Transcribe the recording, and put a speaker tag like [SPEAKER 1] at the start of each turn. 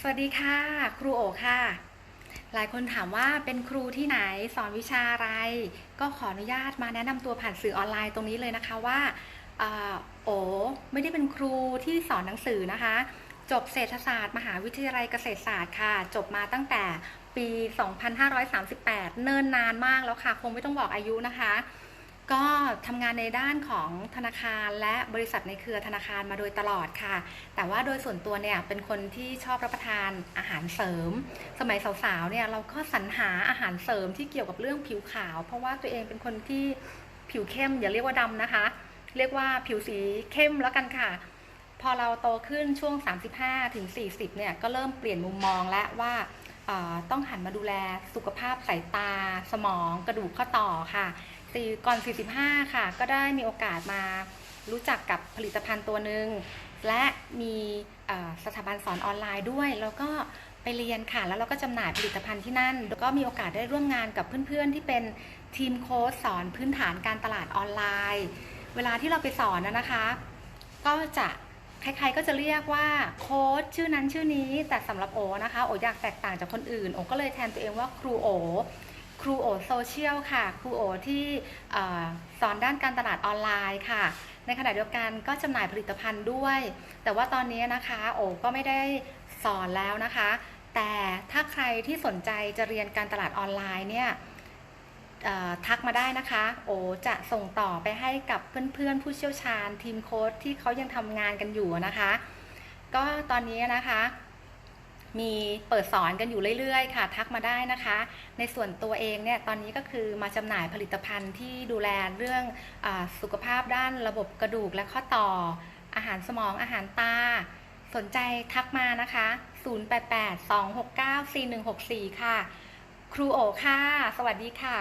[SPEAKER 1] สวัสดีค่ะ ครูโอค่ะ หลายคนถามว่าเป็นครูที่ไหนสอนวิชาอะไร ก็ขออนุญาตมาแนะนำตัวผ่านสื่อออนไลน์ตรงนี้เลยนะคะว่าอโอไม่ได้เป็นครูที่สอนหนังสือนะคะ จบเศรษฐศาสตร์ มหาวิทยาลัยเกษตรศาสตร์ค่ะ จบมาตั้งแต่ปี 2538 เนิ่นนานมากแล้วค่ะ คงไม่ต้องบอกอายุนะคะ ก็ทำงานในด้านของธนาคารและบริษัทในเครือธนาคารมาโดยตลอดค่ะ แต่ว่าโดยส่วนตัวเนี่ยเป็นคนที่ชอบรับประทานอาหารเสริม สมัยสาวๆเนี่ยเราก็สรรหาอาหารเสริมที่เกี่ยวกับเรื่องผิวขาว เพราะว่าตัวเองเป็นคนที่ผิวเข้มอย่าเรียกว่าดำนะคะ เรียกว่าผิวสีเข้มแล้วกันค่ะ พอเราโตขึ้นช่วง 35ถึง40เนี่ยก็เริ่มเปลี่ยนมุมมองแล้วว่าต้องหันมาดูแลสุขภาพสายตา สมอง กระดูกข้อต่อค่ะ สี่ก่อน 45 ค่ะ ก็ได้มีโอกาสมารู้จักกับผลิตภัณฑ์ตัวหนึ่งและมีสถาบันสอนออนไลน์ด้วย แล้วก็ไปเรียนค่ะ แล้วเราก็จำหน่ายผลิตภัณฑ์ที่นั่น แล้วก็มีโอกาสได้ร่วมงานกับเพื่อนๆ ที่เป็นทีมโค้ชสอนพื้นฐานการตลาดออนไลน์ เวลาที่เราไปสอนนะนะคะ ก็จะใครๆก็จะเรียกว่าโค้ชชื่อนั้นชื่อนี้ แต่สำหรับโอนะคะ โออยากแตกต่างจากคนอื่น โอก็เลยแทนตัวเองว่าครูโอ ครูโอโซเชียลค่ะ ครูโอที่สอนด้านการตลาดออนไลน์ค่ะ ในขณะเดียวกันก็จำหน่ายผลิตภัณฑ์ด้วย แต่ว่าตอนนี้นะคะโอก็ไม่ได้สอนแล้วนะคะ แต่ถ้าใครที่สนใจจะเรียนการตลาดออนไลน์เนี่ยทักมาได้นะคะ โอจะส่งต่อไปให้กับเพื่อนๆ ผู้เชี่ยวชาญทีมโค้ชที่เขายังทำงานกันอยู่นะคะ ก็ตอนนี้นะคะ มีเปิดสอนกันอยู่เรื่อยๆ ค่ะ ทักมาได้นะคะ ในส่วนตัวเองเนี่ยตอนนี้ก็คือมาจำหน่ายผลิตภัณฑ์ที่ดูแลเรื่องอสุขภาพด้านระบบกระดูกและข้อต่อ อาหารสมองอาหารตา สนใจทักมานะคะ 0882694164 ค่ะ ครูโอค่ะ สวัสดีค่ะ